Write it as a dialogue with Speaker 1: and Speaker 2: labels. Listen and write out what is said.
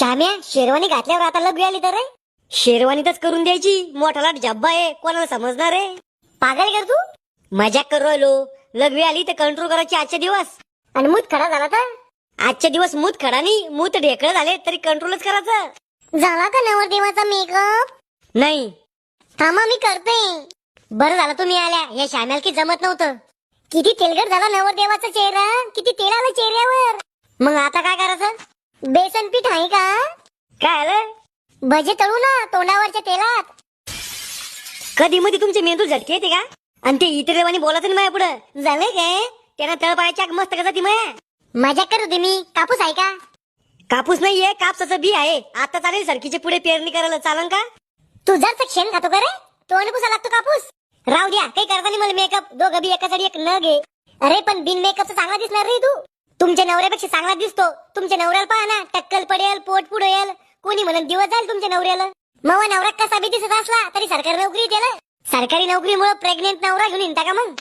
Speaker 1: श्याम्या शेरवानी घातल्यावर आता लग आली तर रे? शेरवानीतच करून द्यायची. मोठाला जब्बा आहे. कोणाला समजणार आहे पागल कर तू? मजाक करू राहिलो. लघवी आली तर कंट्रोल करायची आजचे दिवस. आणि मूत खडा झाला तर? आजचे दिवस मूत खडा नाही. मूत ढेकळ झाले तरी कंट्रोलच करायचं. झाला का नवरदेवाचा मेकअप नाही. थांबा मी करते. बरं झालं तुम्ही आल्या. या श्याम्याला की जमत नव्हतं. किती तेलगट झाला नवरदेवाचा चेहरा. किती तेल आलं चेहऱ्यावर. मग आता काय करायचं? बेसन पीठ आहे का? काय आलं? भजे तळू ना तोंडावरच्या तेलात. कधी मध्ये तुमचे मेंदू झटके येते का? आणि ते इतर देवानी बोलायचं नाही माझ्या पुढं झालंय काय? त्यांना तळ पायाच्या आग मस्त का जाती माया. मजा करत होते मी. कापूस आहे का? कापूस नाहीये कापसाचं बी आहे. आता चालेल सरकीचे पुढे पेरणी करायला. चालन का? तू जर शेण खातो का रे? तोंड पुसा लागतो कापूस. राहू द्या काही करता नाही मला मेकअप दोघं बी एकासाठी एक न घे अरे पण बिन मेकअपचा चांगला दिसणार रे तू. तुमच्या नवऱ्यापेक्षा चांगला दिसतो. तुमच्या नवऱ्याला पहा ना टक्कल पडेल पोट पुढेल. कोणी म्हणून दिवस जाईल तुमच्या नवऱ्याला. मग नवरा कसा बी दिसत असला तरी सरकारी नोकरी त्याला सरकारी नोकरीमुळे प्रेग्नेंट नवरा घेऊन येता का मग?